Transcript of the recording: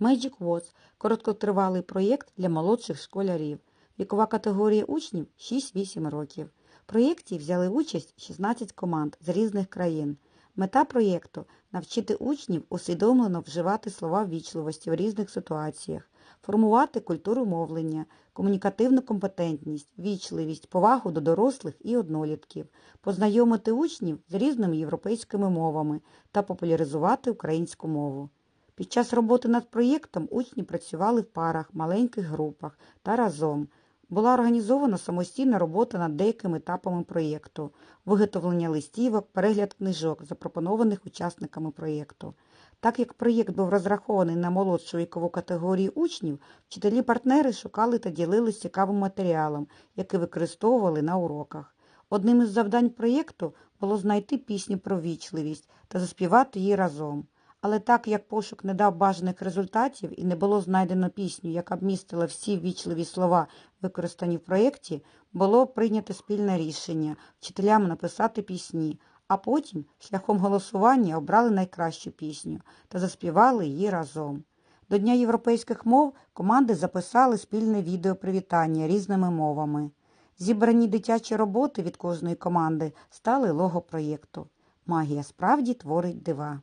Magic Words – короткотривалий проєкт для молодших школярів. Вікова категорія учнів 6-8 років. В проєкті взяли участь 16 команд з різних країн. Мета проєкту – навчити учнів усвідомлено вживати слова ввічливості в різних ситуаціях, формувати культуру мовлення, комунікативну компетентність, вічливість, повагу до дорослих і однолітків, познайомити учнів з різними європейськими мовами та популяризувати українську мову. Під час роботи над проєктом учні працювали в парах, маленьких групах та разом. Була організована самостійна робота над деякими етапами проєкту, виготовлення листівок, перегляд книжок, запропонованих учасниками проєкту. Так як проєкт був розрахований на молодшу вікову категорію учнів, вчителі-партнери шукали та ділились цікавим матеріалом, який використовували на уроках. Одним із завдань проєкту було знайти пісню про вічливість та заспівати її разом. Але так як пошук не дав бажаних результатів і не було знайдено пісню, яка б містила всі вічливі слова, використані в проєкті, було прийнято спільне рішення вчителям написати пісні, а потім, шляхом голосування, обрали найкращу пісню та заспівали її разом. До Дня європейських мов команди записали спільне відео привітання різними мовами. Зібрані дитячі роботи від кожної команди стали лого проєкту. Магія справді творить дива.